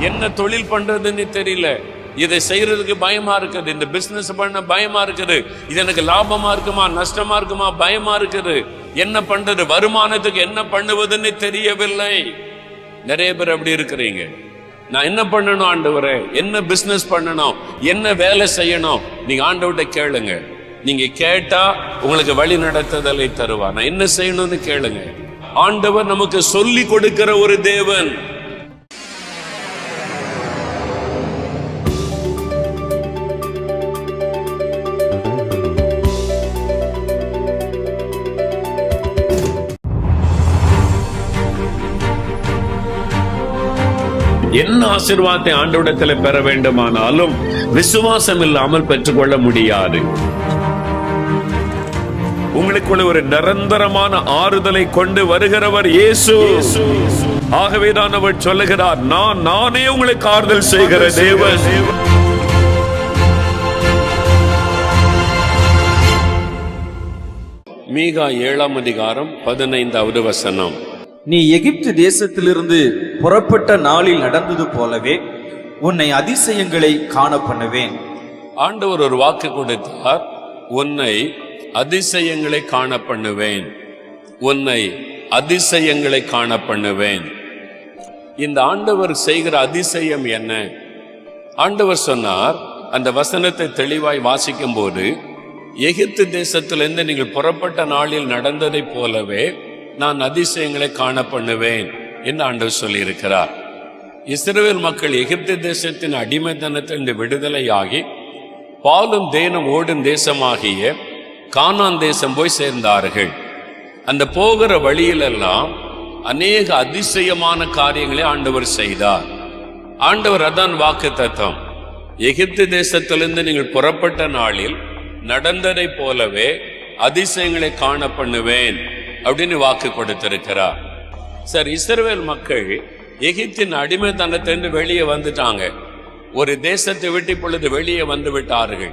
என்ன தொழில் பண்றதுன்னு தெரியல. இதை செய்யறதுக்கு பயமா இருக்குது. இந்த பிசினஸ் பண்ண பயமா இருக்குது. இது எனக்கு லாபமா இருக்குமா நஷ்டமா இருக்குமா பயமா இருக்குது. என்ன பண்றது? வருமானத்துக்கு என்ன பண்ணுவதுன்னு தெரியவில்லை. நிறைய பேர் அப்படி இருக்கிறீங்க. நான் என்ன பண்ணணும் ஆண்டவரே? என்ன பிசினஸ் பண்ணணும்? என்ன வேலை செய்யணும்? நீங்க ஆண்டவர்கிட்ட கேளுங்க. நீங்க கேட்டா உங்களுக்கு வழி நடத்துதலை தருவா நான் என்ன செய்யணும்னு கேளுங்க. ஆண்டவர் நமக்கு சொல்லி கொடுக்கிற ஒரு தேவன். என்ன ஆசிர்வாதத்தை ஆண்டவிடத்துல பெற வேண்டுமானாலும் விசுவாசம் இல்லாமல் பெற்றுக்கொள்ள முடியாது. உங்களுக்குள்ள ஒரு நிரந்தரமான ஆறுதலை கொண்டு வருகிறவர் இயேசு. ஆகவேதான் அவர் சொல்லுகிறார் நான் நானே உங்களுக்கு ஆறுதல் செய்கிற தேவன். மீகா ஏழாம் அதிகாரம் பதினைந்தாவது வசனம். நீ எகிப்து தேசத்திலிருந்து புறப்பட்ட நாளில் நடந்தது போலவே உன்னை அதிசயங்களை காண பண்ணுவேன். ஆண்டவர் ஒரு வாக்கு கொடுத்தார் உன்னை அதிசயங்களை காண பண்ணுவேன். உன்னை அதிசயங்களை காண பண்ணுவேன். இந்த ஆண்டவர் செய்கிற அதிசயம் என்ன? ஆண்டவர் சொன்னார் அந்த வசனத்தை தெளிவாய் வாசிக்கும் போது எகிப்து தேசத்திலிருந்து நீங்கள் புறப்பட்ட நாளில் நடந்ததைப் போலவே நான் அதிசயங்களை காண பண்ணுவேன் என்று ஆண்டவர் சொல்லியிருக்கிறார். இஸ்ரேல் மக்கள் எகிப்து தேசத்தின் அடிமைத்தனத்திலிருந்து விடுதலையாகி பாலும் தேனும் ஓடும் தேசமாகிய கானான் தேசம் போய் சேர்ந்தார்கள். அந்த போகிற வழியிலெல்லாம் அநேக அதிசயமான காரியங்களை ஆண்டவர் செய்தார். ஆண்டவர் அதான் வாக்கு தத்தம் எகிப்து தேசத்திலிருந்து நீங்கள் புறப்பட்ட நாளில் நடந்ததை போலவே அதிசயங்களை காண பண்ணுவேன். அப்படின்னு வாக்கு கொடுத்திருக்கிறார். சார் இஸ்ரவேல் மக்கள் எகிப்தின் அடிமைத்தனத்திலிருந்து வெளியே வந்துட்டாங்க. ஒரு தேசத்தை விட்டு இப்பொழுது வெளியே வந்து விட்டார்கள்.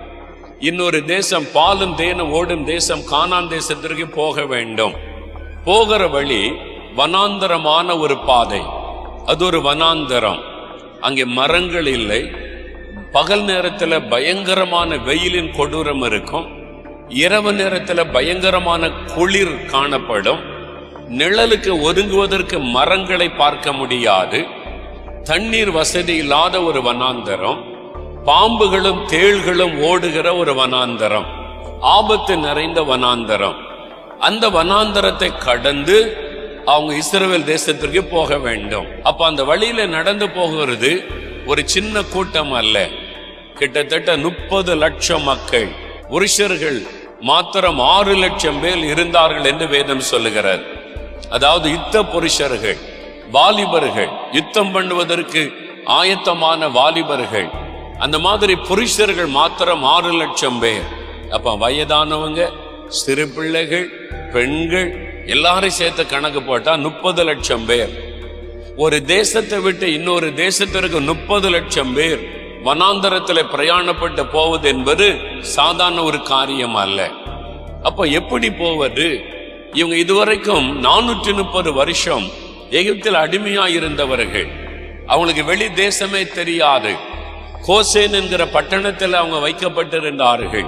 இன்னொரு தேசம் பாலும் தேனும் ஓடும் தேசம் கானான் தேசத்திற்கு போக வேண்டும். போகிற வழி வனாந்தரமான ஒரு பாதை. அது ஒரு வனாந்தரம். அங்கே மரங்கள் இல்லை. பகல் நேரத்தில் பயங்கரமான வெயிலின் கொடூரம் இருக்கும். இரவு நேரத்துல பயங்கரமான குளிர் காணப்படும். நிழலுக்கு ஒதுங்குவதற்கு மரங்களை பார்க்க முடியாது. தண்ணீர் வசதி இல்லாத ஒரு வனாந்தரம். பாம்புகளும் தேள்களும் ஓடுகிற ஒரு வனாந்தரம். ஆபத்து நிறைந்த வனாந்தரம். அந்த வனாந்தரத்தை கடந்து அவங்க இஸ்ரேல் தேசத்திற்கு போக வேண்டும். அப்ப அந்த வழியில நடந்து போகிறது ஒரு சின்ன கூட்டம் அல்ல. கிட்டத்தட்ட முப்பது லட்சம் மக்கள் புருஷர்கள் மாத்திரம் ஆறு லட்சம் பேர் இருந்தார்கள் என்று வேதம் சொல்லுகிறார் அதாவது யுத்த புருஷர்கள் வாலிபர்கள் யுத்தம் பண்ணுவதற்கு ஆயத்தமான வாலிபர்கள். அந்த மாதிரி புருஷர்கள் மாத்திரம் ஆறு லட்சம் பேர். அப்ப வயதானவங்க சிறு பிள்ளைகள் பெண்கள் எல்லாரும் சேர்த்து கணக்கு போட்டா முப்பது லட்சம் பேர். ஒரு தேசத்தை விட்டு இன்னொரு தேசத்திற்கு முப்பது லட்சம் பேர். வனாந்தரத்தில் பிரயாணப்பட்டு போவது என்பது சாதாரண ஒரு காரியம் அல்ல. அப்ப எப்படி போவது? இவங்க இதுவரைக்கும் நானூற்றி முப்பது வருஷம் எகிப்தில் அடிமையா இருந்தவர்கள் அவங்களுக்கு வெளி தேசமே தெரியாது. கோசேன் என்கிற பட்டணத்தில் அவங்க வைக்கப்பட்டிருந்தார்கள்.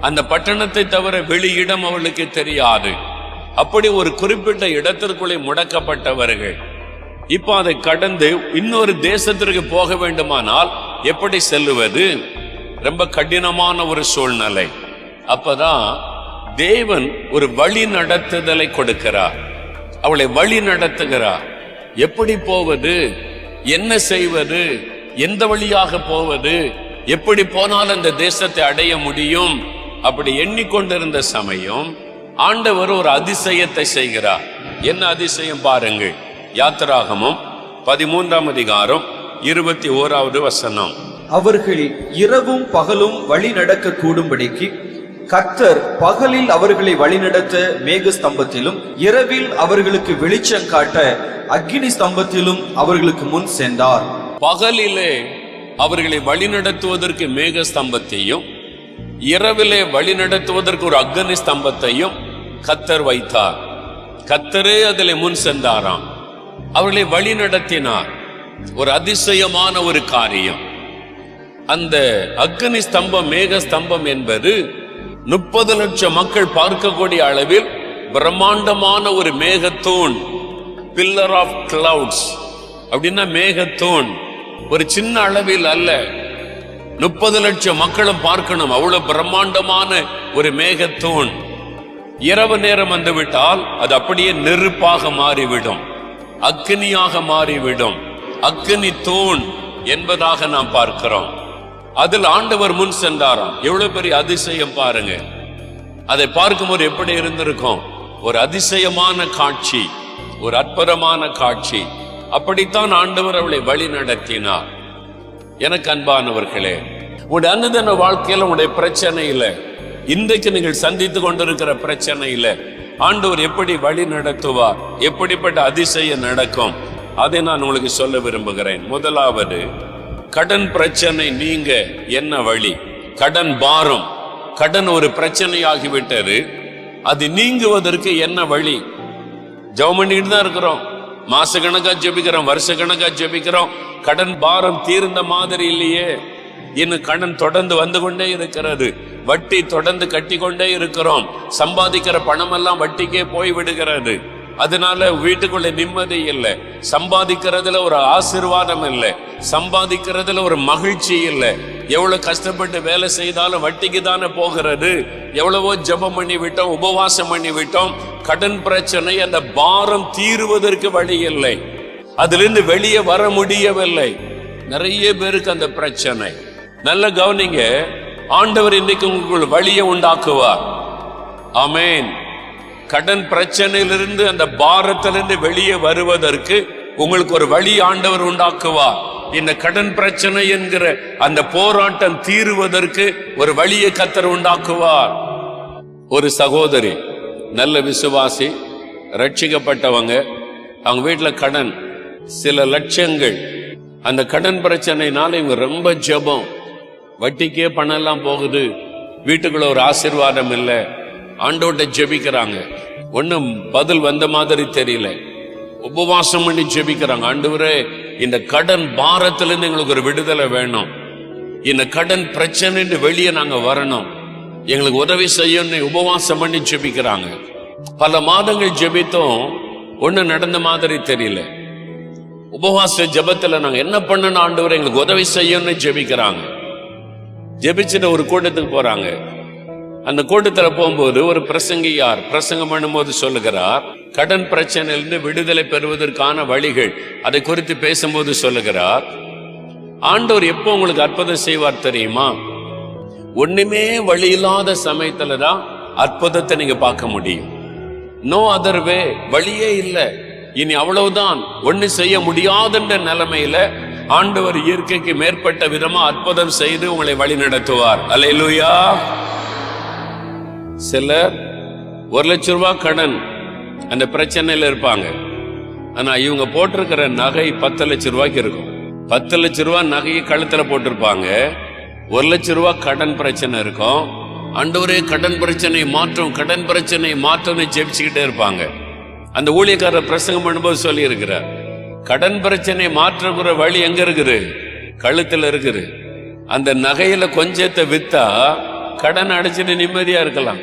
அந்த பட்டணத்தை தவிர வெளி இடம் அவளுக்கு தெரியாது. அப்படி ஒரு குறிப்பிட்ட இடத்திற்குள்ளே முடக்கப்பட்டவர்கள். இப்போ அதை கடந்து இன்னொரு தேசத்திற்கு போக வேண்டுமானால் எப்படி செல்லுவது? ரொம்ப கடினமான ஒரு சூழ்நிலை. அப்பதான் தேவன் ஒரு வழி நடத்துதலை கொடுக்கிறார். அவளை வழி நடத்துகிறார். எப்படி போவது? என்ன செய்வது? எந்த வழியாக போவது? எப்படி போனால் அந்த தேசத்தை அடைய முடியும்? அப்படி எண்ணிக்கொண்டிருந்த சமயம் ஆண்டவர் ஒரு அதிசயத்தை செய்கிறார். என்ன அதிசயம் பாருங்கள். யாத்திராகமும் பதிமூன்றாம் அதிகாரம் இருபத்தி ஓராவது வசனம். அவர்கள் இரவும் பகலும் வழி நடக்க கூடும்படிக்கு கர்த்தர் பகலில் அவர்களை வழிநடத்த மேக ஸ்தம்பத்திலும் இரவில் அவர்களுக்கு வெளிச்சம் காட்ட அக்கினி ஸ்தம்பத்திலும் அவர்களுக்கு முன் சென்றார். பகலிலே அவர்களை வழிநடத்துவதற்கு மேக ஸ்தம்பத்தையும் இரவிலே வழிநடத்துவதற்கு ஒரு அக்னி ஸ்தம்பத்தையும் கத்தர் வைத்தார். கத்தரே அதிலே முன் சென்றாராம். அவர்களை வழி நடத்தினார். ஒரு அதிசயமான ஒரு காரியம். அந்த அக்னி ஸ்தம்பம் மேக ஸ்தம்பம் என்பது முப்பது லட்சம் மக்கள் பார்க்கக்கூடிய அளவில் பிரம்மாண்டமான ஒரு மேகத்தூண் பில்லர் ஆஃப் கிளவுட்ஸ் அப்படின்னா மேகத்தூண். ஒரு சின்ன அளவில் அல்ல. முப்பது லட்சம் மக்களும் பார்க்கணும். அவ்வளவு பிரம்மாண்டமான ஒரு மேகத்தூண். இரவு நேரம் வந்துவிட்டால் அது அப்படியே நெருப்பாக மாறிவிடும். அக்னியாக மாறிவிடும். அக்னி தூண் என்பதாக நாம் பார்க்கிறோம். அதில் ஆண்டவர் முன் சென்றாராம். எவ்வளவு பெரிய அதிசயம் பாருங்க. அதை பார்க்கும்போது எப்படி இருந்திருக்கும்? ஒரு அதிசயமான காட்சி ஒரு அற்புதமான காட்சி. அப்படித்தான் ஆண்டவர் அவளை வழி நடத்தினார். எனக்கு அன்பானவர்களே உங்களுடைய அன்னதன வாழ்க்கையில உங்களுடைய பிரச்சனை இல்லை. இன்றைக்கு நீங்கள் சந்தித்து கொண்டிருக்கிற பிரச்சனை இல்லை. ஆண்டவர் எப்படி வழி நடத்துவார்? எப்படிப்பட்ட அதிசயம் நடக்கும்? அதை நான் உங்களுக்கு சொல்ல விரும்புகிறேன். முதலாவது கடன் பிரச்சனை நீங்க என்ன வழி? கடன் பாரம். கடன் ஒரு பிரச்சனையாகிவிட்டது. அது நீங்குவதற்கு என்ன வழி? ஜெபம் பண்ணிட்டு தான் இருக்கிறோம். மாச கணக்கா ஜெபிக்கிறோம் வருஷ கணக்கா ஜெபிக்கிறோம். கடன் பாரம் தீர்ந்த மாதிரி இல்லையே. இன்னும் கடன் தொடர்ந்து வந்து கொண்டே இருக்கிறது. வட்டி தொடர்ந்து கட்டி கொண்டே இருக்கிறோம். சம்பாதிக்கிற பணமெல்லாம் வட்டிக்கே போய் விடுகிறது அதனால வீட்டுக்குள்ள நிம்மதி இல்லை. சம்பாதிக்கிறதுல ஒரு ஆசிர்வாதம் இல்லை. சம்பாதிக்கிறதுல ஒரு மகிழ்ச்சி இல்லை. எவ்வளவு கஷ்டப்பட்டு வேலை செய்தாலும் வட்டிக்கு தானே போகிறது. எவ்வளவோ ஜெபம் பண்ணி விட்டோம் உபவாசம் பண்ணி விட்டோம். கடன் பிரச்சனை அந்த பாரம் தீருவதற்கு வழி இல்லை. அதிலிருந்து வெளியே வர முடியவில்லை. நிறைய பேருக்கு அந்த பிரச்சனை. நல்ல கவனிங்க. ஆண்டவர் இன்னைக்கு உங்களுக்கு வழியை உண்டாக்குவார். ஆமென். கடன் பிரச்சனையிலிருந்து அந்த பாரத்திலிருந்து வெளியே வருவதற்கு உங்களுக்கு ஒரு வழி ஆண்டவர் உண்டாக்குவார். இந்த கடன் பிரச்சனை என்கிற அந்த போராட்டம் தீருவதற்கு ஒரு வழியை கத்தர் உண்டாக்குவார். ஒரு சகோதரி நல்ல விசுவாசி ரட்சிக்கப்பட்டவங்க அவங்க வீட்டில் கடன் சில லட்சங்கள். அந்த கடன் பிரச்சனைனால இவங்க ரொம்ப ஜெபம். வட்டிக்கே பணம் எல்லாம் போகுது. வீட்டுக்குள்ள ஒரு ஆசீர்வாதம் இல்லை. ஆண்டோட்ட ஜெபிக்கிறாங்க. ஒன்றும் பதில் வந்த மாதிரி தெரியல. உபவாசம் பண்ணி ஜெபிக்கிறாங்க. ஆண்டவரே இந்த கடன் பாரத்திலிருந்து எங்களுக்கு ஒரு விடுதலை வேணும். இந்த கடன் பிரச்சனைன்னு வெளியே நாங்க வரணும். எங்களுக்கு உதவி செய்யணும்னு உபவாசம் பண்ணி ஜெபிக்கிறாங்க. பல மாதங்கள் ஜெபித்தோம். ஒன்றும் நடந்த மாதிரி தெரியல. உபவாச ஜபத்தில் நாங்கள் என்ன பண்ணணும்? ஆண்டவர் எங்களுக்கு உதவி செய்யணும்னு ஜெபிக்கிறாங்க. ஜெபிச்சுட்டு ஒரு கூட்டத்துக்கு போறாங்க. அந்த கூட்டத்தில் போகும்போது ஒரு பிரசங்கியார் பிரசங்கம் பண்ணும்போது சொல்லுகிறார் கடன் பிரச்சனையிலிருந்து விடுதலை பெறுவதற்கான வழிகள் அதை குறித்து பேசும்போது சொல்லுகிறார் ஆண்டவர் எப்போ உங்களுக்கு அற்புதம் செய்வார் தெரியுமா? ஒண்ணுமே வழி இல்லாத சமயத்துல தான் அற்புதத்தை நீங்க பார்க்க முடியும். நோ அதர் வே வழியே இல்லை. இனி அவ்வளவுதான் ஒண்ணு செய்ய முடியாதுன்ற நிலைமையில ஆண்டவர் இயற்கைக்கு மேற்பட்ட விதமா அற்புதம் செய்து உங்களை வழி நடத்துவார் அல்லேலூயா சிலர் ஒரு லட்ச ரூபா கடன் அந்த பிரச்சனையில் இருப்பாங்க. ஆனா இவங்க போட்டிருக்கிற நகை பத்து லட்ச ரூபாய்க்கு இருக்கும். பத்து லட்ச ரூபா நகையை கழுத்துல போட்டிருப்பாங்க. ஒரு லட்ச ரூபா கடன் பிரச்சனை இருக்கும். அண்டவரே கடன் பிரச்சனை மாற்றும் கடன் பிரச்சனை மாற்றம்னு ஜெபிச்சுக்கிட்டே இருப்பாங்க. அந்த ஊழியக்காரர் பிரசங்கம் பண்ணும்போது சொல்லி இருக்கிறார் கடன் பிரச்சனை மாற்றுகிற வழி எங்க இருக்குது? கழுத்துல இருக்குது. அந்த நகையில கொஞ்சத்தை வித்தா கடன் அடைச்சிட்டு நிம்மதியா இருக்கலாம்.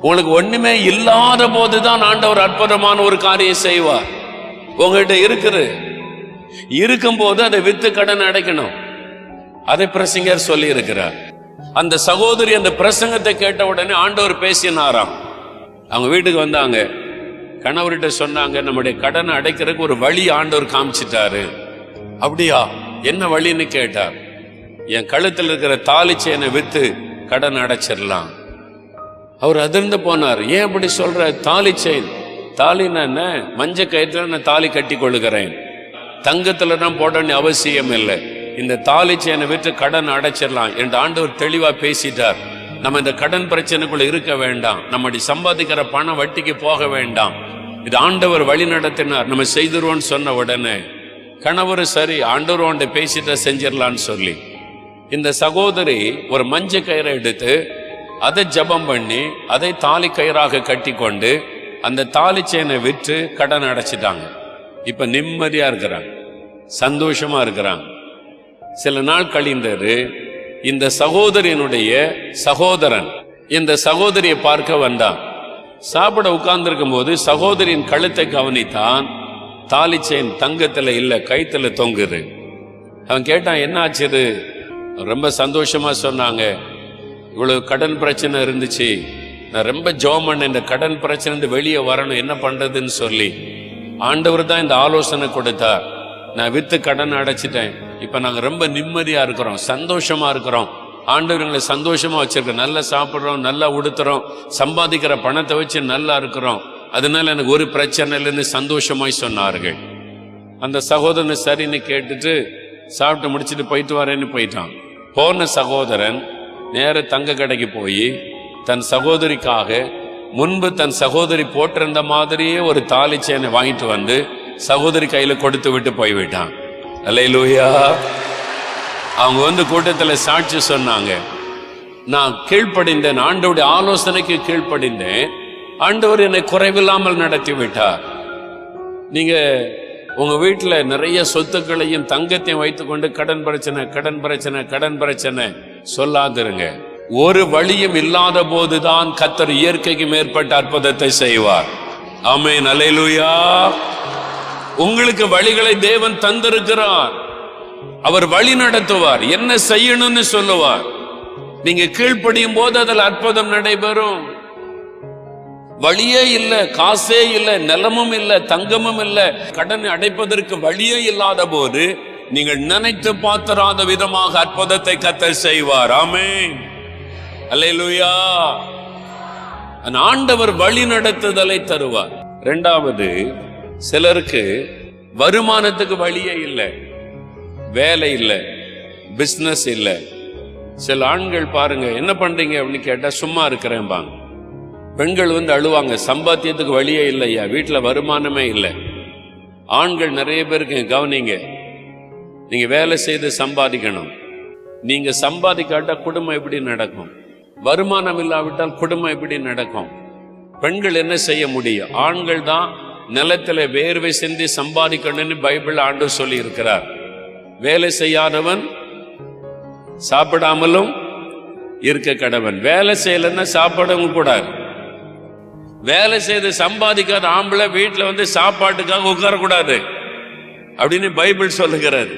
உங்களுக்கு ஒண்ணுமே இல்லாத போதுதான் ஆண்டவர் அற்புதமான ஒரு காரியம் செய்வார். உங்ககிட்ட இருக்குது. இருக்கும்போது அதை வித்து கடன் அடைக்கணும். அதை பிரசங்கர் சொல்லி இருக்கிறார் அந்த சகோதரி அந்த பிரசங்கத்தை கேட்ட உடனே ஆண்டவர் பேசினாராம். அவங்க வீட்டுக்கு வந்தாங்க. கணவர்கிட்ட சொன்னாங்க நம்முடைய கடனை அடைக்கிறதுக்கு ஒரு வழி ஆண்டவர் காமிச்சிட்டாரு. அப்படியா? என்ன வழின்னு கேட்டார். என் கழுத்தில் இருக்கிற தாலி செயினை வித்து கடன் அடைச்சிடலாம். அவர் அதிர்ந்து போனார். ஏன் அப்படி சொல்ற? தாலி செயின். தாலின்னா என்ன? மஞ்ச கயிற்றுல நான் தாலி கட்டி கொள்ளுகிறேன் தங்கத்துல தான் போட வேண்டிய அவசியம் இல்லை. இந்த தாலி செயினை விற்று கடன் அடைச்சிடலாம் என்று ஆண்டவர் தெளிவா பேசிட்டார். நம்ம இந்த கடன் பிரச்சனைக்குள்ள இருக்க வேண்டாம். நம்மடி சம்பாதிக்கிற பணம் வட்டிக்கு போக வேண்டாம். இது ஆண்டவர் வழி நடத்தினார். நம்ம செய்திருவோம்னு சொன்ன உடனே கணவர் சரி ஆண்டவர் உன்ட்ட பேசிட்ட செஞ்சிடலான்னு சொல்லி. இந்த சகோதரி ஒரு மஞ்ச கயிறை எடுத்து அதை ஜெபம் பண்ணி அதை தாலி கயிறாக கட்டி கொண்டு அந்த தாலி செயினை விற்று கடன் அடைச்சிட்டாங்க. இப்ப நிம்மதியா இருக்கிறாங்க. சந்தோஷமா இருக்கிறாங்க. சில நாள் கழிந்தது இந்த சகோதரியனுடைய சகோதரன் இந்த சகோதரியை பார்க்க வந்தான். சாப்பிட உட்கார்ந்துருக்கும் போது சகோதரியின் கழுத்தை கவனித்தான் தாலி செயின் தங்கத்துல இல்ல கைத்துல தொங்குது. அவன் கேட்டான் என்ன ஆச்சு ரொம்ப சந்தோஷமா சொன்னாங்க. இவ்வளவு கடன் பிரச்சனை இருந்துச்சு. நான் ரொம்ப ஜோம் பண்ண இந்த கடன் பிரச்சனை வெளியே வரணும். என்ன பண்றதுன்னு சொல்லி. ஆண்டவர் தான் இந்த ஆலோசனை கொடுத்தார். நான் வித்து கடன் அடைச்சிட்டேன். இப்ப நாங்க ரொம்ப நிம்மதியா இருக்கிறோம். சந்தோஷமா இருக்கிறோம். ஆண்டவர் எங்களை சந்தோஷமா நல்லா சாப்பிட்றோம். நல்லா உடுத்துறோம். சம்பாதிக்கிற பணத்தை வச்சு நல்லா இருக்கிறோம். அதனால எனக்கு ஒரு பிரச்சனை இல்லைன்னு சந்தோஷமாய் சொன்னார்கள். அந்த சகோதரன் சரின்னு கேட்டுட்டு சாப்பிட்டு முடிச்சுட்டு போயிட்டு வரேன்னு போயிட்டான். போன சகோதரன் நேர தங்க கடைக்கு போய் தன் சகோதரிக்காக முன்பு தன் சகோதரி போட்டிருந்த மாதிரியே ஒரு தாலி சேனை வாங்கிட்டு வந்து சகோதரி கையில் கொடுத்து விட்டு போய்விட்டான் அல்லேலூயா. அவங்க வந்து கூட்டத்தில் சாட்சி சொன்னாங்க. நான் கீழ்ப்படிந்தேன் ஆண்டோடைய ஆலோசனைக்கு கீழ்ப்படிந்தேன். ஆண்டவர் என்னை குறைவில்லாமல் நடத்தி விட்டார். நீங்கள் உங்கள் வீட்டில் நிறைய சொத்துக்களையும் தங்கத்தையும் வைத்துக்கொண்டு கடன் பிரச்சனை கடன் பிரச்சனை கடன் பிரச்சனை சொல்லாதிருங்க. ஒரு வழியும் இல்லாத போதுதான் கத்தர் இயற்கைக்கு மேற்பட்ட அற்புதத்தை செய்வார். ஆமே அல்லேலூயா. உங்களுக்கு வழிகளை தேவன் தந்திருக்கிறார். அவர் வழி நடத்துவார். என்ன செய்யணும்னு சொல்லுவார். நீங்க கீழ்ப்படியும் போது அதில் அற்புதம் நடைபெறும். வழியே இல்லை காசே இல்லை நிலமும் இல்லை தங்கமும் இல்ல. கடன் அடைப்பதற்கு வழியே இல்லாத போது நீங்கள் நினைத்து பார்த்தராத விதமாக அற்புதத்தை கத்தர் செய்வார். ஆமே அலையலுயா அந்த ஆண்டவர் வழி நடத்துதலை தருவார். இரண்டாவது சிலருக்கு வருமானத்துக்கு வழியே இல்லை வேலை இல்லை பிசினஸ் இல்லை. சில ஆண்கள் பாருங்க என்ன பண்றீங்க? அப்படின்னு கேட்டா சும்மா இருக்கிறேன்பாங்க பெண்கள் வந்து அழுவாங்க. சம்பாத்தியத்துக்கு வழியே இல்லையா வீட்டில் வருமானமே இல்லை. ஆண்கள் நிறைய பேருக்கு கவனிங்க. நீங்கள் வேலை செய்து சம்பாதிக்கணும். நீங்கள் சம்பாதிக்காட்டால் குடும்பம் எப்படி நடக்கும்? வருமானம் இல்லாவிட்டால் குடும்பம் எப்படி நடக்கும்? பெண்கள் என்ன செய்ய முடியும்? ஆண்கள் தான் நிலத்தில் வேர்வை செஞ்சு சம்பாதிக்கணும்னு பைபிள் ஆண்டு சொல்லி இருக்கிறார் வேலை செய்யாதவன் சாப்பிடாமலும் இருக்க கடவன். வேலை செய்யலைன்னா சாப்பிடவும் கூடாது. வேலை செய்து சம்பாதிக்காத ஆம்பளை வீட்டில் வந்து சாப்பாட்டுக்காக உட்காரக்கூடாது. அப்படின்னு பைபிள் சொல்லுகிறது.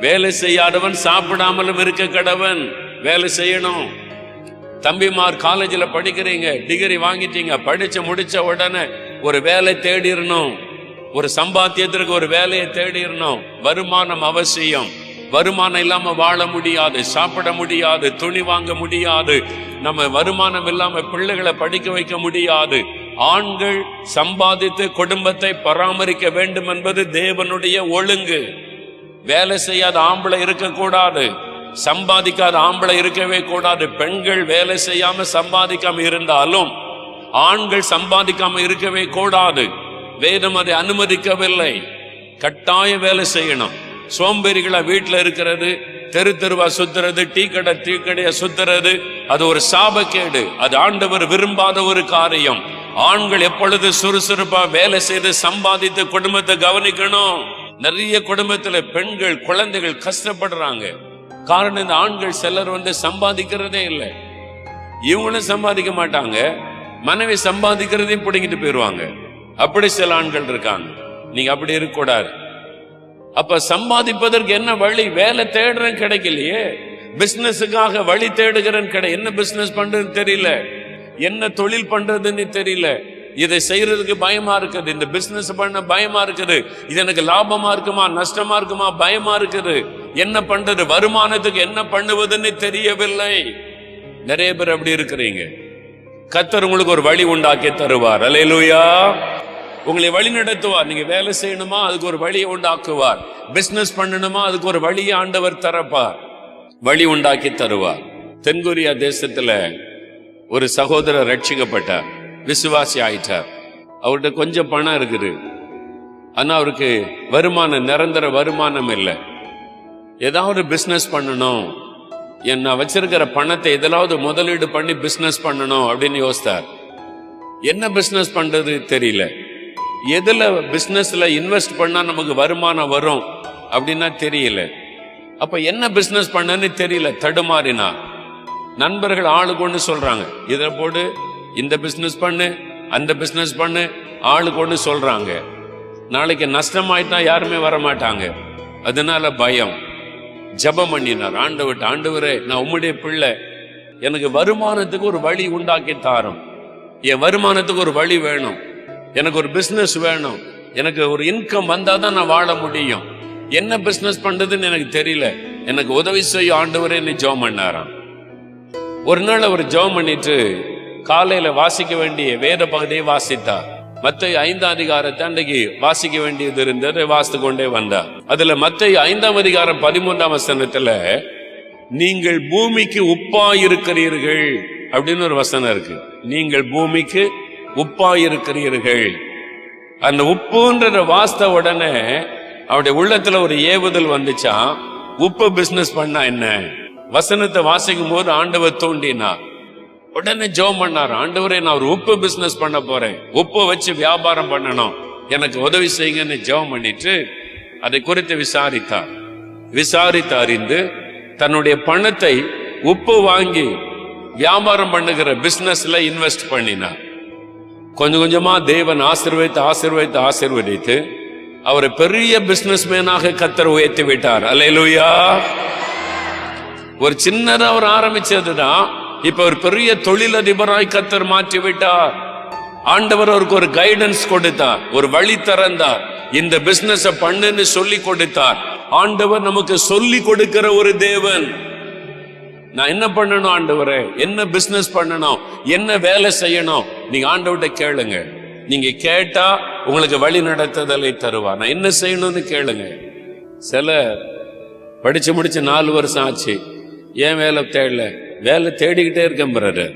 வேலை செய்யாதவன் சாப்பிடாமலும் இருக்க கடவன். வேலை செய்யணும். தம்பிமார் காலேஜில் படிக்கிறீங்க டிகிரி வாங்கிட்டீங்க படிச்சு முடிச்ச உடனே ஒரு வேலை தேடிடணும் ஒரு சம்பாத்தியத்திற்கு ஒரு வேலையை தேடிடணும் வருமானம் அவசியம். வருமானம் இல்லாம வாழ முடியாது சாப்பிட முடியாது துணி வாங்க முடியாது. நம்ம வருமானம் இல்லாம பிள்ளைகளை படிக்க வைக்க முடியாது. ஆண்கள் சம்பாதித்து குடும்பத்தை பராமரிக்க வேண்டும் என்பது தேவனுடைய ஒழுங்கு. வேலை செய்யாத ஆம்பளை இருக்கக்கூடாது சம்பாதிக்காத ஆம்பளை இருக்கவே கூடாது. பெண்கள் வேலை செய்யாம சம்பாதிக்காம இருந்தாலும் ஆண்கள் சம்பாதிக்காம இருக்கவே கூடாது. வேதம் அதை அனுமதிக்கவில்லை. கட்டாய வேலை செய்யணும். சோம்பேறிகளா வீட்டுல இருக்கிறது தெரு தெருவா சுத்துறது டீ கடை டீ கடையை சுத்துறது அது ஒரு சாபக்கேடு. அது ஆண்டவர் விரும்பாத ஒரு காரியம். ஆண்கள் எப்பொழுது சுறுசுறுப்பா வேலை செய்து சம்பாதித்து குடும்பத்தை கவனிக்கணும்? நிறைய குடும்பத்துல பெண்கள் குழந்தைகள் கஷ்டப்படுறாங்க. காரணம் இந்த ஆண்கள் சிலர் வந்து சம்பாதிக்கிறதே இல்லை. இவங்களும் சம்பாதிக்க மாட்டாங்க. மனைவி சம்பாதிக்கிறதையும் பிடிங்கிட்டு போயிடுவாங்க அப்படி சில ஆண்கள் இருக்காங்க. நீங்க அப்படி இருக்கக்கூடாது. அப்ப சம்பாதிப்பதற்கு என்ன வழி? வேலை தேடுறேன் கிடைக்கலையே. பிசினஸுக்காக வழி தேடுகிறேன் கிடை என்ன பிசினஸ் பண்றதுன்னு தெரியல. என்ன தொழில் பண்றதுன்னு தெரியல. இதை செய்யறதுக்கு பயமா இருக்குது. இந்த பிசினஸ் பண்ண பயமா இருக்குது. இது எனக்கு லாபமா இருக்குமா? நஷ்டமா இருக்குமா? பயமா இருக்குது. என்ன பண்றது? வருமானத்துக்கு என்ன பண்ணுவதுன்னு தெரியவில்லை. நிறைய பேர் அப்படி இருக்கிறீங்க. கத்தர் உங்களுக்கு ஒரு வழி உண்டாக்கி தருவார். அலையலூயா உங்களை வழி நடத்துவார். நீங்க வேலை செய்யணுமா? அதுக்கு ஒரு வழியை உண்டாக்குவார். பிசினஸ் பண்ணணுமா? அதுக்கு ஒரு வழியை ஆண்டவர் தரப்பார். வழி உண்டாக்கி தருவார். தென்கொரியா தேசத்துல ஒரு சகோதரர் ரட்சிக்கப்பட்டார். விசுவாசி ஆயிட்டார். அவர்கிட்ட கொஞ்சம் பணம் இருக்குது. ஆனா அவருக்கு வருமானம் நிரந்தர வருமானம் இல்லை. ஏதாவது பிசினஸ் பண்ணணும். என்ன வச்சிருக்கிற பணத்தை எதாவது முதலீடு பண்ணி பிசினஸ் பண்ணணும் அப்படின்னு யோசித்தார். என்ன பிசினஸ் பண்றது தெரியல. எதில் பிஸ்னஸில் இன்வெஸ்ட் பண்ணால் நமக்கு வருமானம் வரும் அப்படின்னா தெரியல. அப்போ என்ன பிஸ்னஸ் பண்ணன்னு தெரியல தடுமாறினா. நண்பர்கள் ஆளுக்கு ஒண்ணு சொல்கிறாங்க இதை போடு இந்த பிஸ்னஸ் பண்ணு அந்த பிஸ்னஸ் பண்ணு ஆளுக்கு ஒண்ணு சொல்கிறாங்க நாளைக்கு நஷ்டமாயிட்டா யாருமே வர மாட்டாங்க அதனால பயம். ஜபம் பண்ணினார். ஆண்டவர்கிட்ட ஆண்டவரே நான் உம்முடைய பிள்ளை. எனக்கு வருமானத்துக்கு ஒரு வழி உண்டாக்கி தாரும். என் வருமானத்துக்கு ஒரு வழி வேணும். எனக்கு ஒரு பிஸ்னஸ் வேணும். எனக்கு ஒரு இன்கம் வந்தாதான் நான் வாழ முடியும். என்ன பிஸ்னஸ் பண்றதுன்னு எனக்கு தெரியல. எனக்கு உதவி செய்யும் ஆண்டவரே ஜெபம் பண்ணாராம். ஒரு நாள் அவர் ஜெபம் பண்ணிட்டு காலையில வாசிக்க வேண்டிய வேத பகுதியை வாசித்தார். மத்த ஐந்தாம் அதிகாரத்தை அன்றைக்கு வாசிக்க வேண்டியது இருந்ததை வாசித்து கொண்டே வந்தார். அதுல மத்த ஐந்தாம் அதிகாரம் பதிமூன்றாம் வசனத்துல நீங்கள் பூமிக்கு உப்பா இருக்கிறீர்கள் அப்படின்னு ஒரு வசனம் இருக்கு. நீங்கள் பூமிக்கு உப்பாயிருக்கிறீர்கள். அந்த உப்புன்றத வாஸ்த உடனே அவருடைய உள்ளத்துல ஒரு ஏவுதல் வந்துச்சான் உப்பு பிசினஸ் பண்ணா என்ன? வசனத்தை வாசிக்கும் போது ஆண்டவர் தோண்டினா உடனே ஜோம் பண்ணார். ஆண்டவரே நான் ஒரு உப்பு பிசினஸ் பண்ண போறேன். உப்பு வச்சு வியாபாரம் பண்ணணும். எனக்கு உதவி செய்யுங்கன்னு ஜெபம் பண்ணிட்டு அதை குறித்து விசாரித்தார். விசாரித்து அறிந்து தன்னுடைய பணத்தை உப்பு வாங்கி வியாபாரம் பண்ணுகிற பிசினஸ்ல இன்வெஸ்ட் பண்ணினார். கொஞ்சம் கொஞ்சமா தேவன் ஆசிர்வதித்து ஆசிர்வதித்து ஆசிர்வதித்து அவரை பெரிய பிசினஸ் மேனாக கத்தர் உயர்த்தி விட்டார். அலையலுயா ஒரு சின்னதாக அவர் ஆரம்பிச்சதுதான் இப்ப ஒரு பெரிய தொழிலதிபராய் கத்தர் மாற்றி விட்டார். ஆண்டவர் அவருக்கு ஒரு கைடன்ஸ் கொடுத்தார் ஒரு வழி திறந்தார் இந்த பிசினஸ் பண்ணுன்னு சொல்லி கொடுத்தார். ஆண்டவர் நமக்கு சொல்லி கொடுக்கிற ஒரு தேவன். நான் என்ன பண்ணணும் ஆண்டவரே? என்ன பிசினஸ் பண்ணணும்? என்ன வேலை செய்யணும்? நீங்க ஆண்டவர்கிட்ட கேளுங்க. நீங்க கேட்டா உங்களுக்கு வழி நடத்துதலை தருவா நான் என்ன செய்யணும்னு கேளுங்க. சில படிச்சு முடிச்சு நாலு வருஷம் ஆச்சு. ஏன் வேலை தேடல? வேலை தேடிக்கிட்டே இருக்கேன் பிறரு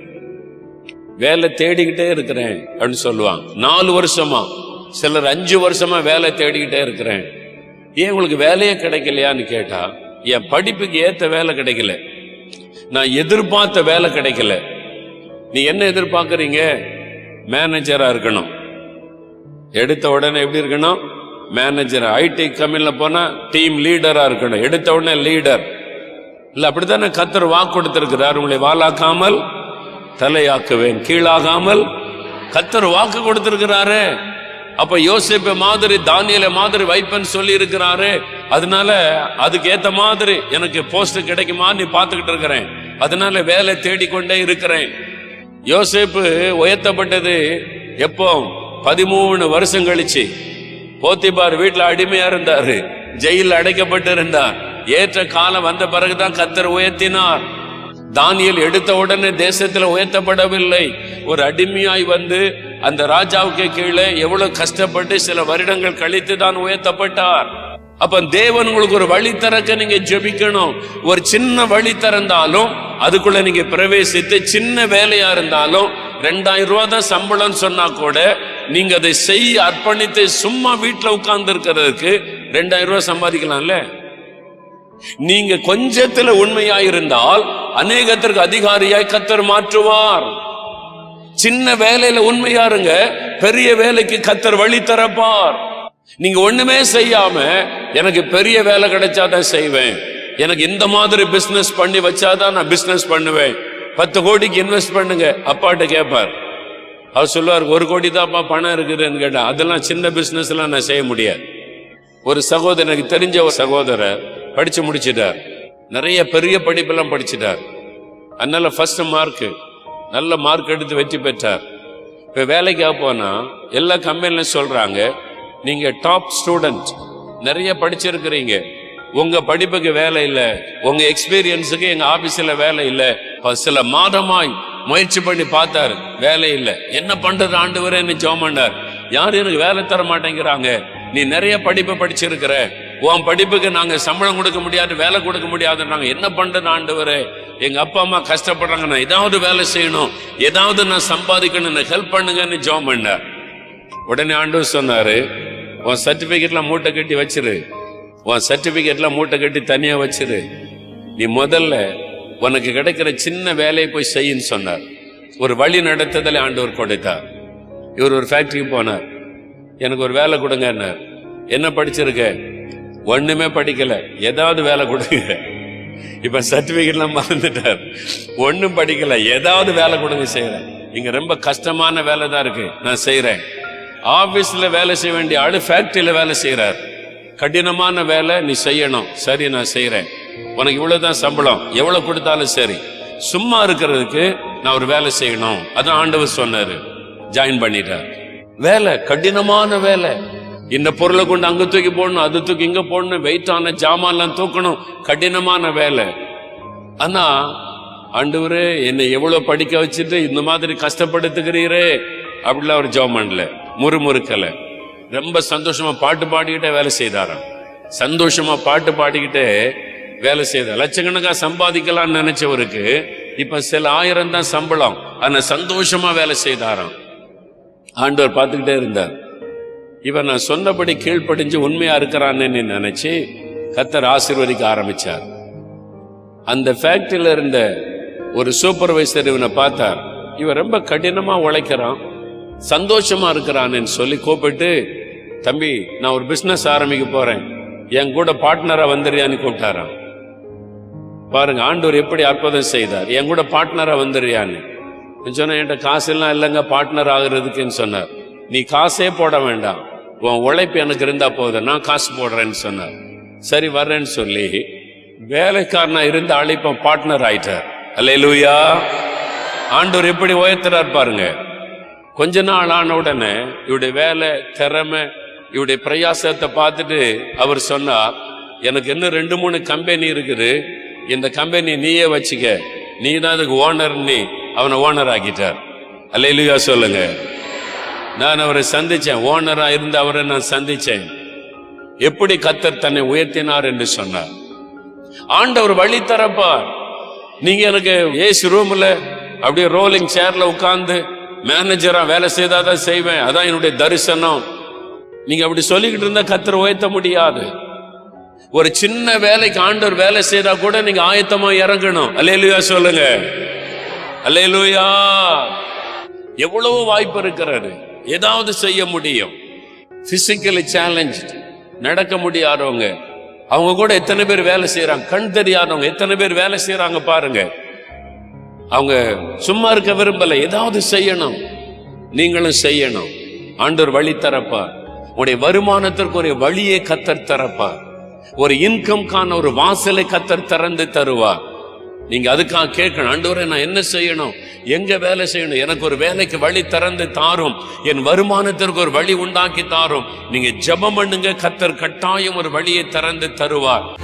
வேலை தேடிக்கிட்டே இருக்கிறேன் அப்படின்னு சொல்லுவாங்க. நாலு வருஷமா. சிலர் அஞ்சு வருஷமா வேலை தேடிக்கிட்டே இருக்கிறேன். ஏன் உங்களுக்கு வேலையே கிடைக்கலையான்னு கேட்டா என் படிப்புக்கு ஏத்த வேலை கிடைக்கல. நான் எதிர்பார்த்த வேலை கிடைக்கல. நீ என்ன எதிர்பார்க்கறீங்க? மேனேஜரா இருக்கணும். எடுத்த உடனே எப்படி இருக்கணும்? மேனேஜர் ஐடி கம்பெனியில் போனா டீம் லீடரா இருக்கணும். எடுத்த உடனே லீடர் இல்ல அப்படித்தானே கத்தர் வாக்கு கொடுத்திருக்கிறார்? உங்களை வாலாக்காமல் தலையாக்குவேன் கீழாகாமல் கத்தர் வாக்கு கொடுத்திருக்கிறாரு. அப்ப யோசிப்ப மாதிரி தானியல மாதிரி வைப்பேன்னு சொல்லி இருக்கிறாரு அதனால அதுக்கு ஏத்த மாதிரி எனக்கு போஸ்ட் கிடைக்குமா நீ பார்த்துக்கிட்டு இருக்கிறேன். அதனால வேலை தேடிக்கொண்டே இருக்கிறேன். யோசேப்பு உயர்த்தப்பட்டது எப்போ? பதிமூணு வருஷம் கழிச்சு. போத்திபார் வீட்டுல அடிமையா இருந்தாரு. ஜெயில அடைக்கப்பட்டு இருந்தார் ஏற்ற காலம் வந்த பிறகுதான் கத்தர் உயர்த்தினார். தானியல் எடுத்த உடனே தேசத்துல உயர்த்தப்படவில்லை. ஒரு அடிமையாய் வந்து அந்த ராஜாவுக்கு கீழே எவ்வளவு கஷ்டப்பட்டு சில வருடங்கள் கழித்து தான் உயர்த்தப்பட்டார். அப்ப தேவன் உங்களுக்கு ஒரு வழி திறக்க நீங்க ஜெபிக்கணும். ஒரு சின்ன வழி திறந்தாலும் அதுக்குள்ள நீங்க பிரவேசித்து சின்ன வேலையா இருந்தாலும் ரெண்டாயிரம் ரூபா தான் சம்பளம் சொன்னா கூட நீங்க அதை செய்ய அர்ப்பணித்து சும்மா வீட்டுல உட்கார்ந்து இருக்கிறதுக்கு ரெண்டாயிரம் ரூபாய் சம்பாதிக்கலாம்ல? நீங்க கொஞ்சத்துல உண்மையாயிருந்தால் அநேகத்திற்கு அதிகாரியாய் கத்தர் மாற்றுவார். சின்ன வேலையில உண்மையா இருங்க. பெரிய வேலைக்கு கத்தர் வழி தரப்பார். நீங்க ஒண்ணுமே செய்யாம எனக்கு பெரிய வேலை கிடைச்சாதான் செய்வேன். எனக்கு இந்த மாதிரி பிசினஸ் பண்ணி வச்சாதான் நான் பிசினஸ் பண்ணுவேன். பத்து கோடிக்கு இன்வெஸ்ட் பண்ணுங்க. அப்பாட்ட கேட்பார் அவர் சொல்லுவார் ஒரு கோடி தான்ப்பா பணம் இருக்குதுன்னு கேட்டா அதெல்லாம் சின்ன பிசினஸ் எல்லாம் நான் செய்ய முடியாது. ஒரு சகோதரர் எனக்கு தெரிஞ்ச ஒரு சகோதரர் படிச்சு முடிச்சிட்டார். நிறைய பெரிய படிப்பெல்லாம் படிச்சிட்டார். அதனால ஃபர்ஸ்ட் மார்க்கு நல்ல மார்க் எடுத்து வெற்றி பெற்றார். இப்போ வேலைக்காக போனால் எல்லா கம்பெனிலும் சொல்கிறாங்க நீங்கள் டாப் ஸ்டூடெண்ட் நிறைய படிச்சிருக்கிறீங்க. உங்கள் படிப்புக்கு வேலை இல்லை உங்கள் எக்ஸ்பீரியன்ஸுக்கு எங்கள் ஆஃபீஸில் வேலை இல்லை. சில மாதமாய் முயற்சி பண்ணி பார்த்தாரு வேலை இல்லை. என்ன பண்ணுறது ஆண்டு வரேன்னு ஜோம் பண்ணார். யாரும் எனக்கு வேலை தர மாட்டேங்கிறாங்க. நீ நிறைய படிப்பு படிச்சிருக்கிற. உன் படிப்புக்கு நாங்க சம்பளம் கொடுக்க முடியாது வேலை கொடுக்க முடியாது நாங்க என்ன பண்றது ஆண்டவரே? எங்க அப்பா அம்மா கஷ்டப்படுறாங்க நான் ஏதாவது வேலை செய்யணும் ஏதாவது நான் சம்பாதிக்கணும் ஹெல்ப் பண்ணுங்கன்னு ஜோம் பண்ண. உடனே ஆண்டவர் சொன்னாரு உன் சர்டிபிகேட்லாம் மூட்டை கட்டி வச்சிரு. உன் சர்டிபிகேட்லாம் மூட்டை கட்டி தனியா வச்சிரு. நீ முதல்ல உனக்கு கிடைக்கிற சின்ன வேலையை போய் செய்யின்னு சொன்னார். ஒரு வழி நடத்துதலை ஆண்டவர் கொடுத்தார். இவர் ஒரு ஃபேக்டரிக்கு போனார். எனக்கு ஒரு வேலை கொடுங்க என்ன படிச்சிருக்க? ஒண்ணுமே படிக்கல. ஏதாவது வேலை கொடுங்க. இப்ப சர்டிபிகேட்லாம் மறந்துட்டார். ஒண்ணும் படிக்கல. ஏதாவது வேலை கொடுங்க செய்யறேன். இங்க ரொம்ப கஷ்டமான வேலை தான் இருக்கு. நான் செய்யறேன். ஆபீஸ்ல வேலை செய்ய வேண்டிய ஆளு ஃபேக்டரியில வேலை செய்யறாரு. கடினமான வேலை நீ செய்யணும். சரி நான் செய்யறேன். உனக்கு இவ்வளவுதான் சம்பளம். எவ்வளவு கொடுத்தாலும் சரி. சும்மா இருக்கிறதுக்கு நான் ஒரு வேலை செய்யணும். அதான் ஆண்டவர் சொன்னாரு. ஜாயின் பண்ணிட்டார். வேலை கடினமான வேலை. இந்த பொருளை கொண்டு அங்க தூக்கி போடணும் அது தூக்கி இங்க போடணும் வெயிட்டான ஜாமான்லாம் தூக்கணும் கடினமான வேலை. ஆனா ஆண்டவரே என்னை எவ்வளவு படிக்க வச்சுட்டு இந்த மாதிரி கஷ்டப்படுத்துகிறீரே அப்படிலாம் அவர் ஜெபம் பண்ணல. முறுமுறுக்கலை. ரொம்ப சந்தோஷமா பாட்டு பாடிக்கிட்டே வேலை செய்தாராம். சந்தோஷமா பாட்டு பாடிக்கிட்டே வேலை செய்தார். லட்சக்கணக்கா சம்பாதிக்கலாம்னு நினைச்சவருக்கு இப்ப சில ஆயிரம் தான் சம்பளம். ஆனா சந்தோஷமா வேலை செய்தாராம். ஆண்டவர் பார்த்துக்கிட்டே இருந்தார். இவன் நான் சொன்னபடி கீழ்ப்படிஞ்சு உண்மையா இருக்கிறான்னு நினைச்சு கத்தர் ஆசீர்வதிக்க ஆரம்பிச்சார். அந்த ஃபேக்டரியில் இருந்த ஒரு சூப்பர்வைசர் இவனை பார்த்தார். இவன் ரொம்ப கடினமா உழைக்கிறான் சந்தோஷமா இருக்கிறான்னு சொல்லி கூப்பிட்டு தம்பி நான் ஒரு பிசினஸ் ஆரம்பிக்க போறேன். என் கூட பார்ட்னரா வந்துறியான்னு கூப்பிட்டாரான் பாருங்க ஆண்டவர் எப்படி அற்புதம் செய்தார். என் கூட பார்ட்னரா வந்துறியான்னு சொன்ன சொன்னேன் என்கிட்ட காசு எல்லாம் இல்லைங்க பார்ட்னர் ஆகுறதுக்குன்னு சொன்னார். நீ காசே போட வேண்டாம். உன் உழைப்பு எனக்கு இருந்தா போதும். நான் காசு போடுறேன்னு சொன்னார். சரி வர்றேன்னு சொல்லி வேலைக்காரனா இருந்து அழைப்ப பார்ட்னர் ஆயிட்டார். அல்லேலூயா ஆண்டவர் எப்படி உயர்த்துறார் பாருங்க. கொஞ்ச நாள் ஆன உடனே இவருடைய வேலை திறமை இவருடைய பிரயாசத்தை பார்த்துட்டு அவர் சொன்னார் எனக்கு இன்னும் ரெண்டு மூணு கம்பெனி இருக்குது. இந்த கம்பெனி நீயே வச்சுக்க. நீ தான் அதுக்கு ஓனர் நீ அவனை ஓனர் ஆக்கிட்டார். அல்லேலூயா சொல்லுங்க. நான் அவரை சந்திச்சேன். ஓனரா இருந்து அவரை நான் சந்திச்சேன். எப்படி கத்தர் தன்னை உயர்த்தினார் என்று சொன்னார். ஆண்டவர் வழி தரப்பார். நீங்க எனக்கு ஏசி ரூம்ல அப்படியே ரோலிங் சேர்ல உட்கார்ந்து மேனேஜரா வேலை செய்தாதான் செய்வேன். அதான் என்னுடைய தரிசனம். நீங்க அப்படி சொல்லிக்கிட்டு இருந்தா கத்தர் உயர்த்த முடியாது. ஒரு சின்ன வேலைக்கு ஆண்டவர் வேலை செய்தா கூட நீங்க ஆயத்தமா இறங்கணும். அல்லேலூயா சொல்லுங்க. அல்லேலூயா. எவ்வளவு வாய்ப்பு இருக்கிறாரு ஏதாவது செய்ய முடியும். பிசிக்கலி சேலஞ்ச் நடக்க முடியாதவங்க. அவங்க கூட எத்தனை பேர் வேலை செய்யறாங்க கண் தெரியாதவங்க. எத்தனை பேர் வேலை செய்யறாங்க பாருங்க. அவங்க சும்மா இருக்க விரும்பல. ஏதாவது செய்யணும். நீங்களும் செய்யணும். ஆண்டவர் வழி தரப்பார் உடைய வருமானத்திற்கு ஒரு வழியை கத்தர் தரப்பார் ஒரு இன்கம்கான ஒரு வாசலை கத்தர் திறந்து தருவார். நீங்க அதுக்காக கேட்கணும். ஆண்டவரே நான் என்ன செய்யணும்? எங்க வேலை செய்யணும்? எனக்கு ஒரு வேலைக்கு வழி திறந்து தாரும். என் வருமானத்திற்கு ஒரு வழி உண்டாக்கி தாரும். நீங்க ஜபம் பண்ணுங்க. கத்தர் கட்டாயம் ஒரு வழியை திறந்து தருவார்.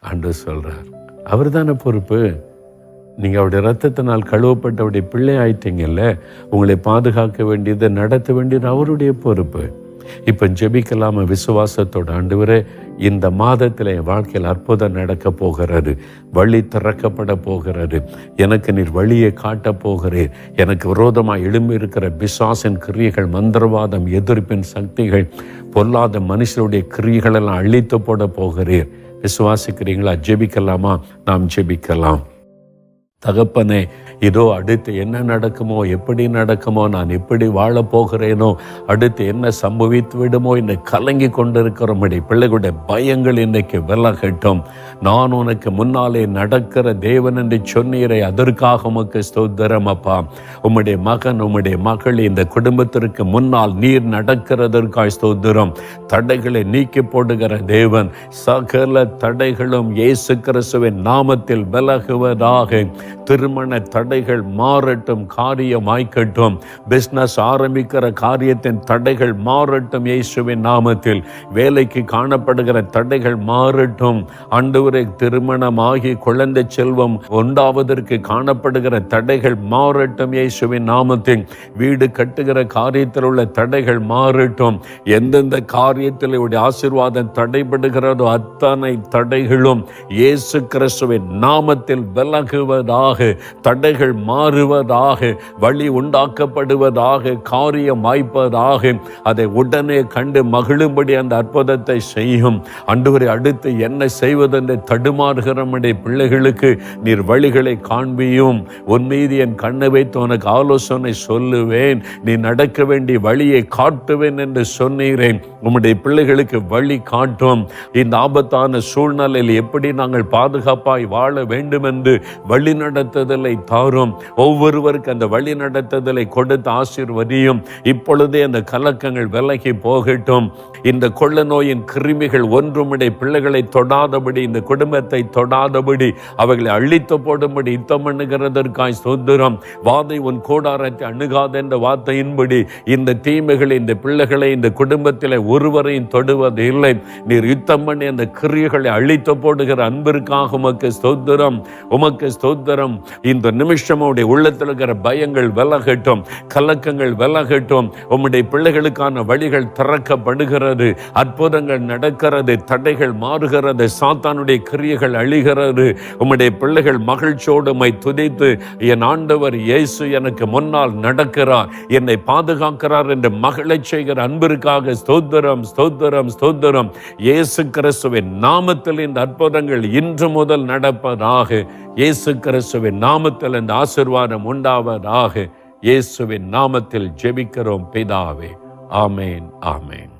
ஆண்டு சொல்றார். அவர் தானே பொறுப்பு? நீங்க அவருடைய ரத்தத்தினால் கழுவப்பட்ட அவருடைய பிள்ளை ஆயிட்டீங்கல்ல உங்களை பாதுகாக்க வேண்டியது நடத்த வேண்டியது அவருடைய பொறுப்பு. இப்போ ஜெபிக்கலாம விசுவாசத்தோட ஆண்டவரே இந்த மாதத்தில் என் வாழ்க்கையில் அற்புதம் நடக்க போகிறது வழி திறக்கப்பட போகிறது எனக்கு நீர் வழியை காட்டப் போகிறீர். எனக்கு விரோதமாக எழும்பி இருக்கிற பிசாசின் கிரியைகள் மந்திரவாதம் எதிர்ப்பின் சக்திகள் பொல்லாத மனுஷருடைய கிரியைகளெல்லாம் அழித்து போட போகிறீர். விசுவாசிக்கிறீங்களா? ஜெபிக்கலாமா? நாம் ஜெபிக்கலாம். தகப்பனே இதோ அடுத்து என்ன நடக்குமோ எப்படி நடக்குமோ நான் எப்படி வாழப் போகிறேனோ அடுத்து என்ன சம்பவித்து விடுமோ என்று கலங்கி கொண்டிருக்கிற பிள்ளைகளுடைய பயங்கள் இன்னைக்கு விலகட்டும். நான் உனக்கு முன்னாலே நடக்கிற தேவன் என்று சொன்னீரை அதற்காக உமக்கு ஸ்தோத்திரம் அப்பா. உம்முடைய மகன் உம்முடைய மகள் இந்த குடும்பத்திற்கு முன்னால் நீர் நடக்கிறதற்காய் ஸ்தோத்திரம். தடைகளை நீக்கி போடுகிற தேவன் சகல தடைகளும் இயேசு கிறிஸ்துவின் நாமத்தில் விலகுவதாக திருமண தடைகள் மாறட்டும் காரியம் ஆய்க்கட்டும் பிஸ்னஸ் ஆரம்பிக்கிற காரியத்தின் தடைகள் மாறட்டும் இயேசுவின் நாமத்தில். வேலைக்கு காணப்படுகிற தடைகள் மாறட்டும். ஆண்டவரை திருமணமாகி குழந்தை செல்வம் உண்டாவதற்கு காணப்படுகிற தடைகள் மாறட்டும் இயேசுவின் நாமத்தில். வீடு கட்டுகிற காரியத்தில் உள்ள தடைகள் மாறட்டும். எந்தெந்த காரியத்தில் இவருடைய ஆசீர்வாதம் தடைபடுகிறதோ அத்தனை தடைகளும் இயேசு கிறிஸ்துவின் நாமத்தில் விலகுவதா மாறுவதாக தடைகள் மாறுவதாக வழி உண்டாக்கப்படுவதாக காரியம் வாய்ப்பதாக அதை உடனே கண்டு மகிழும்படி அந்த அற்புதத்தை செய்யும். அன்றுவரை அடுத்து என்ன செய்வதென்று தடுமாறுகிற நம்முடைய பிள்ளைகளுக்கு நீர் வழிகளை காண்பியும். உன் மீது என் கண்ணை வைத்து உனக்கு ஆலோசனை சொல்லுவேன். நீ நடக்க வேண்டிய வழியை காட்டுவேன் என்று சொன்னீரேன் உம்முடைய பிள்ளைகளுக்கு வழி காட்டும். இந்த ஆபத்தான சூழ்நிலையில் எப்படி நாங்கள் பாதுகாப்பாய் வாழ வேண்டும் என்று வழி நடத்துதலை தாரும். ஒவ்வொருவருக்கு அந்த வழி நடத்துதலை கொடுத்து ஆசிர்வதியும். இப்பொழுதே அந்த கலக்கங்கள் விலகி போகட்டும். இந்த கொள்ள நோயின் கிருமிகள் ஒன்றுமுடைய பிள்ளைகளை தொடாதபடி இந்த குடும்பத்தை தொடாதபடி அவர்களை அழித்து போடும்படி யுத்தம் அணுகிறதற்காய் சுதந்திரம். வாதை உன் கூடாரத்தை அணுகாத என்ற வார்த்தையின்படி இந்த தீமைகளை இந்த பிள்ளைகளை இந்த குடும்பத்தில் ஒருவரையும் தொடுவது இல்லை. நீர் யுத்தம் பண்ணி அந்த கிரியைகளை அழித்து போடுகிற அன்பிற்காக உமக்கு ஸ்தோத்திரம் உமக்கு ஸ்தோத்திரம் இந்த நிமிஷம் உடைய உள்ளத்தில் இருக்கிற பயங்கள் விலகட்டும் கலக்கங்கள் விலகட்டும். உம்முடைய பிள்ளைகளுக்கான வழிகள் திறக்கப்படுகிறது அற்புதங்கள் நடக்கிறது தடைகள் மாறுகிறது சாத்தானுடைய கிரியைகள் அழிகிறது. உம்முடைய பிள்ளைகள் மகிழ்ச்சியோடுமை துதித்து என் ஆண்டவர் இயேசு எனக்கு முன்னால் நடக்கிறார் என்னை பாதுகாக்கிறார் என்று மகளை செய்கிற அன்பிற்காக ஸ்தோத்திரம் ஸ்தோத்திரம் ஸ்தோத்திரம். இயேசு கிறிஸ்துவின் நாமத்தில் இந்த அற்புதங்கள் இன்று முதல் நடப்பதாக இயேசு கிறிஸ்துவின் நாமத்தில் இந்த ஆசிர்வாதம் உண்டாவதாக இயேசுவின் நாமத்தில் ஜெபிக்கிறோம் பிதாவே. ஆமேன் ஆமேன்.